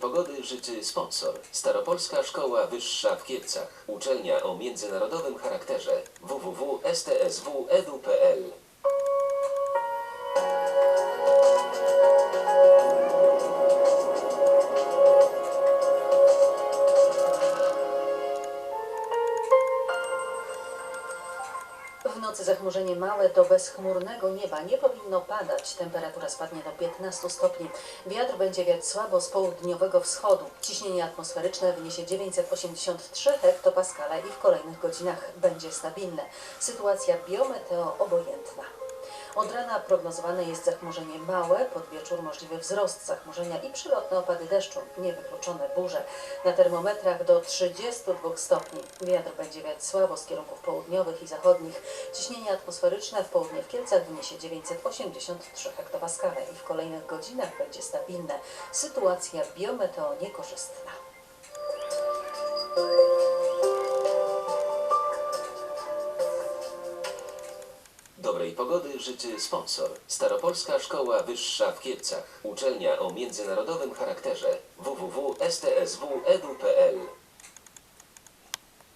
pogody życzy sponsor. Staropolska Szkoła Wyższa w Kielcach. Uczelnia o międzynarodowym charakterze. www.stsw.edu.pl nocy zachmurzenie małe do bezchmurnego nieba nie powinno padać. Temperatura spadnie do 15 stopni. Wiatr będzie wiać słabo z południowego wschodu. Ciśnienie atmosferyczne wyniesie 983 hektopaskale i w kolejnych godzinach będzie stabilne. Sytuacja biometeo obojętna. Od rana prognozowane jest zachmurzenie małe, pod wieczór możliwy wzrost zachmurzenia i przylotne opady deszczu, niewykluczone burze. Na termometrach do 32 stopni. Wiatr będzie wiać słabo z kierunków południowych i zachodnich. Ciśnienie atmosferyczne w południe w Kielcach wyniesie 983 hektopaskale i w kolejnych godzinach będzie stabilne. Sytuacja biometeo niekorzystna. Dobrej pogody życzy sponsor. Staropolska Szkoła Wyższa w Kielcach. Uczelnia o międzynarodowym charakterze. www.stsw.edu.pl